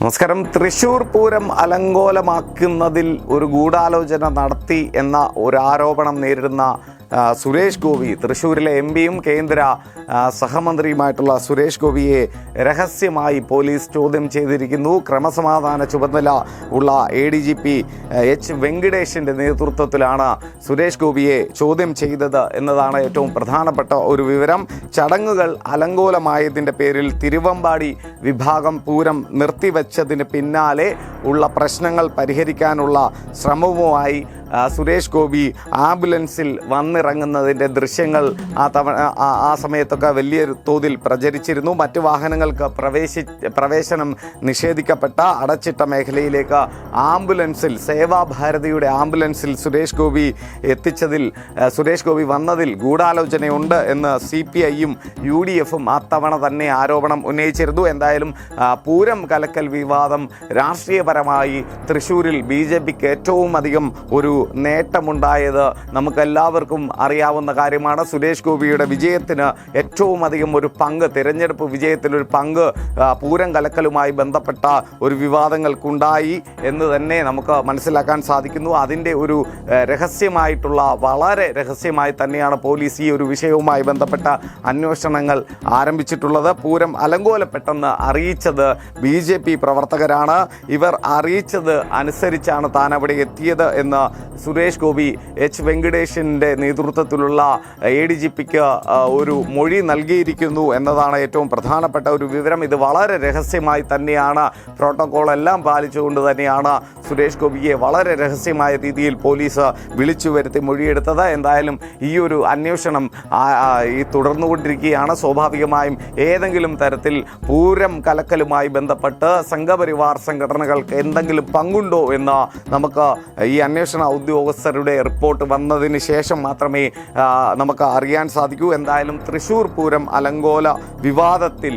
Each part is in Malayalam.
നമസ്കാരം. തൃശൂർ പൂരം അലങ്കോലമാക്കുന്നതിൽ ഒരു ഗൂഢാലോചന നടത്തി എന്ന ഒരു ആരോപണം നേരിടുന്ന സുരേഷ് ഗോപി തൃശ്ശൂരിലെ എം പിയും കേന്ദ്ര സഹമന്ത്രിയുമായിട്ടുള്ള സുരേഷ് ഗോപിയെ രഹസ്യമായി പോലീസ് ചോദ്യം ചെയ്തിരിക്കുന്നു. ക്രമസമാധാന ചുമതല ഉള്ള A D G P H വെങ്കിടേഷിന്റെ നേതൃത്വത്തിലാണ് സുരേഷ് ഗോപിയെ ചോദ്യം ചെയ്തത് എന്നതാണ് ഏറ്റവും പ്രധാനപ്പെട്ട ഒരു വിവരം. ചടങ്ങുകൾ അലങ്കോലമായതിന്റെ പേരിൽ തിരുവമ്പാടി വിഭാഗം പൂരം നിർത്തിവെച്ചതിന് പിന്നാലെ ഉള്ള പ്രശ്നങ്ങൾ പരിഹരിക്കാനുള്ള ശ്രമവുമായി സുരേഷ് ഗോപി ആംബുലൻസിൽ വന്നിറങ്ങുന്നതിന്റെ ദൃശ്യങ്ങൾ ആ തവണ ആ- സമയത്തൊക്കെ വലിയ തോതിൽ പ്രചരിച്ചിരുന്നു. മറ്റു വാഹനങ്ങൾക്ക് പ്രവേശി പ്രവേശനം നിഷേധിക്കപ്പെട്ട അടച്ചിട്ട മേഖലയിലേക്ക് ആംബുലൻസിൽ സേവാഭാരതിയുടെ ആംബുലൻസിൽ സുരേഷ് ഗോപി എത്തിച്ചതിൽ സുരേഷ് ഗോപി വന്നതിൽ ഗൂഢാലോചനയുണ്ട് എന്ന് സി പി ഐയും യു ഡി എഫും അത്തവണ തന്നെ ആരോപണം ഉന്നയിച്ചിരുന്നു. എന്തായാലും പൂരം കലക്കൽ വിവാദം രാഷ്ട്രീയപരമായി തൃശ്ശൂരിൽ ബി ജെ പിക്ക് ഏറ്റവും അധികം ഒരു നേട്ടമുണ്ടായത് നമുക്കെല്ലാവർക്കും അറിയാവുന്ന കാര്യമാണ്. സുരേഷ് ഗോപിയുടെ വിജയത്തിന് ഏറ്റവും അധികം ഒരു പങ്ക് തിരഞ്ഞെടുപ്പ് വിജയത്തിൽ ഒരു പങ്ക് പൂരം കലക്കലുമായി ബന്ധപ്പെട്ട ഒരു വിവാദങ്ങൾക്കുണ്ടായി എന്ന് തന്നെ നമുക്ക് മനസ്സിലാക്കാൻ സാധിക്കുന്നു. അതിന്റെ ഒരു രഹസ്യമായിട്ടുള്ള വളരെ രഹസ്യമായി തന്നെയാണ് പോലീസ് ഈ ഒരു വിഷയവുമായി ബന്ധപ്പെട്ട അന്വേഷണങ്ങൾ ആരംഭിച്ചിട്ടുള്ളത്. പൂരം അലങ്കോലപ്പെട്ടെന്ന് അറിയിച്ചത് ബി ജെ പി പ്രവർത്തകരാണ്. ഇവർ അറിയിച്ചത് അനുസരിച്ചാണ് താൻ അവിടെ എത്തിയത് എന്ന് സുരേഷ് ഗോപി എച്ച് വെങ്കടേഷിന്റെ നേതൃത്വത്തിലുള്ള എ ഡി ജി പിക്ക് ഒരു മൊഴി നൽകിയിരിക്കുന്നു എന്നതാണ് ഏറ്റവും പ്രധാനപ്പെട്ട ഒരു വിവരം. ഇത് വളരെ രഹസ്യമായി തന്നെയാണ്. പ്രോട്ടോകോൾ എല്ലാം പാലിച്ചുകൊണ്ട് തന്നെയാണ് സുരേഷ് ഗോപിയെ വളരെ രഹസ്യമായ രീതിയിൽ പോലീസ് വിളിച്ചു വരുത്തി മൊഴിയെടുത്തത്. എന്തായാലും ഈ ഒരു അന്വേഷണം ഈ തുടർന്നുകൊണ്ടിരിക്കുകയാണ്. സ്വാഭാവികമായും ഏതെങ്കിലും തരത്തിൽ പൂരം കലക്കലുമായി ബന്ധപ്പെട്ട് സംഘപരിവാർ സംഘടനകൾക്ക് എന്തെങ്കിലും പങ്കുണ്ടോ എന്ന് നമുക്ക് ഈ അന്വേഷണ ഉദ്യോഗസ്ഥരുടെ റിപ്പോർട്ട് വന്നതിന് ശേഷം മാത്രമേ നമുക്ക് അറിയാൻ സാധിക്കൂ. എന്തായാലും തൃശ്ശൂർ പൂരം അലങ്കോല വിവാദത്തിൽ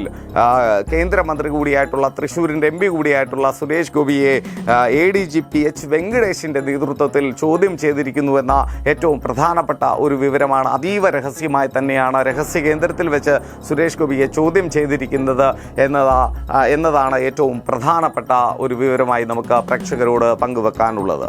കേന്ദ്രമന്ത്രി കൂടിയായിട്ടുള്ള തൃശ്ശൂരിന്റെ എം പി കൂടിയായിട്ടുള്ള സുരേഷ് ഗോപിയെ A D G P H വെങ്കടേഷിന്റെ നേതൃത്വത്തിൽ ചോദ്യം ചെയ്തിരിക്കുന്നുവെന്ന ഏറ്റവും പ്രധാനപ്പെട്ട ഒരു വിവരമാണ്. അതീവ രഹസ്യമായി തന്നെയാണ് രഹസ്യ കേന്ദ്രത്തിൽ വെച്ച് സുരേഷ് ഗോപിയെ ചോദ്യം ചെയ്തിരിക്കുന്നത് എന്നതാ എന്നതാണ് ഏറ്റവും പ്രധാനപ്പെട്ട ഒരു വിവരമായി നമുക്ക് പ്രേക്ഷകരോട് പങ്കുവെക്കാനുള്ളത്.